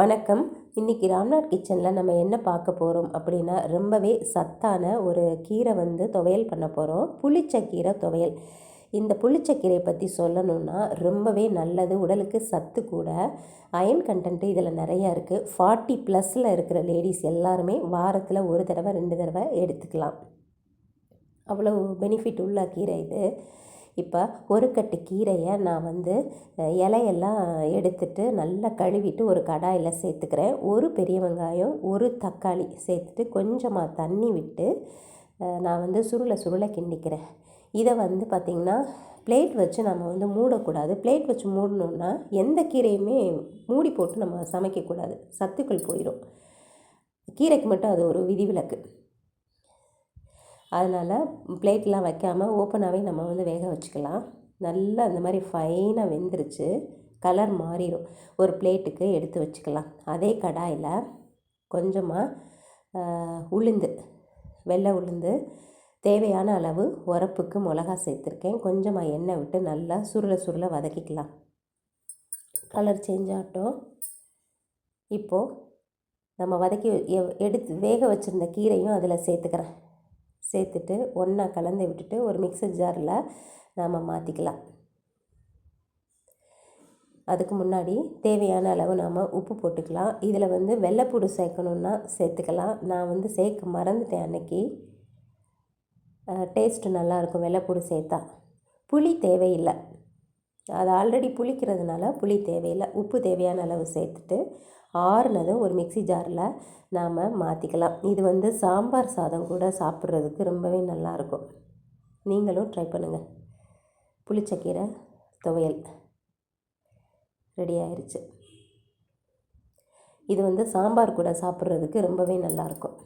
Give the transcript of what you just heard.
வணக்கம். இன்றைக்கி ராம்நாத் கிச்சனில் நம்ம என்ன பார்க்க போகிறோம் அப்படின்னா ரொம்பவே சத்தான ஒரு கீரை வந்து துவையல் பண்ண போகிறோம் புளிச்சக்கீரை துவையல். இந்த புளிச்சக்கீரையை பற்றி சொல்லணுன்னா ரொம்பவே நல்லது. உடலுக்கு சத்து கூட. அயன் கண்டென்ட்டு இதில் நிறையா இருக்குது ஃபார்ட்டி ப்ளஸில் இருக்கிற லேடிஸ் எல்லாருமே வாரத்தில் ஒரு தடவை ரெண்டு தடவை எடுத்துக்கலாம். அவ்வளோ பெனிஃபிட் உள்ள கீரை இது. இப்போ ஒரு கட்டு கீரையை நான் வந்து இலையெல்லாம் எடுத்துட்டு நல்லா கழுவிட்டு ஒரு கடாயில் சேர்த்துக்கிறேன். ஒரு பெரிய வெங்காயம் ஒரு தக்காளி சேர்த்துட்டு கொஞ்சமாக தண்ணி விட்டு நான் வந்து சுருளை சுருளை கிண்டிக்கிறேன். இதை வந்து பார்த்திங்கன்னா பிளேட் வச்சு நம்ம வந்து மூடக்கூடாது. பிளேட் வச்சு மூடணுன்னா எந்த கீரையுமே மூடி போட்டு நம்ம சமைக்கக்கூடாது. சத்துக்கள் போயிடும் கீரைக்கு மட்டும் அது ஒரு விதிவிலக்கு. அதனால் பிளேட்லாம் வைக்காமல் ஓப்பனாகவே நம்ம வந்து வேக வச்சுக்கலாம். நல்லா அந்த மாதிரி ஃபைனாக வெந்துருச்சு. கலர் மாறிடும் ஒரு பிளேட்டுக்கு எடுத்து வச்சுக்கலாம். அதே கடாயில் கொஞ்சமாக உளுந்து வெள்ளை உளுந்து தேவையான அளவு உரப்புக்கு மிளகா சேர்த்துருக்கேன். கொஞ்சமாக எண்ணெய் விட்டு நல்லா சுருள சுருள வதக்கிக்கலாம். கலர் சேஞ்ச் ஆகட்டும். இப்போது நம்ம வதக்கி எடுத்து வேக வச்சுருந்த கீரையும் அதில் சேர்த்துக்கிறேன். சேர்த்துட்டு ஒன்றா கலந்து விட்டுட்டு ஒரு மிக்சர் ஜாரில் நாம் மாற்றிக்கலாம் அதுக்கு முன்னாடி தேவையான அளவு நாம் உப்பு போட்டுக்கலாம். இதில் வந்து வெள்ளைப்பூடு சேர்க்கணுன்னா சேர்த்துக்கலாம். நான் வந்து சேர்க்க மறந்துட்டேன் அன்னைக்கு. டேஸ்ட்டு நல்லாயிருக்கும் வெள்ளைப்பூடு சேர்த்தா. புளி தேவையில்லை. அது ஆல்ரெடி புளிக்கிறதுனால புளி தேவையில்லை உப்பு தேவையான அளவு சேர்த்துட்டு ஆறுனதும் ஒரு மிக்சி ஜாரில் நாம் மாற்றிக்கலாம் இது வந்து சாம்பார் சாதம் கூட சாப்பிட்றதுக்கு ரொம்பவே நல்லாயிருக்கும். நீங்களும் ட்ரை பண்ணுங்கள் புளிச்சக்கீரை துவையல் ரெடி ஆயிடுச்சு இது வந்து சாம்பார் கூட சாப்பிட்றதுக்கு ரொம்பவே நல்லாயிருக்கும்.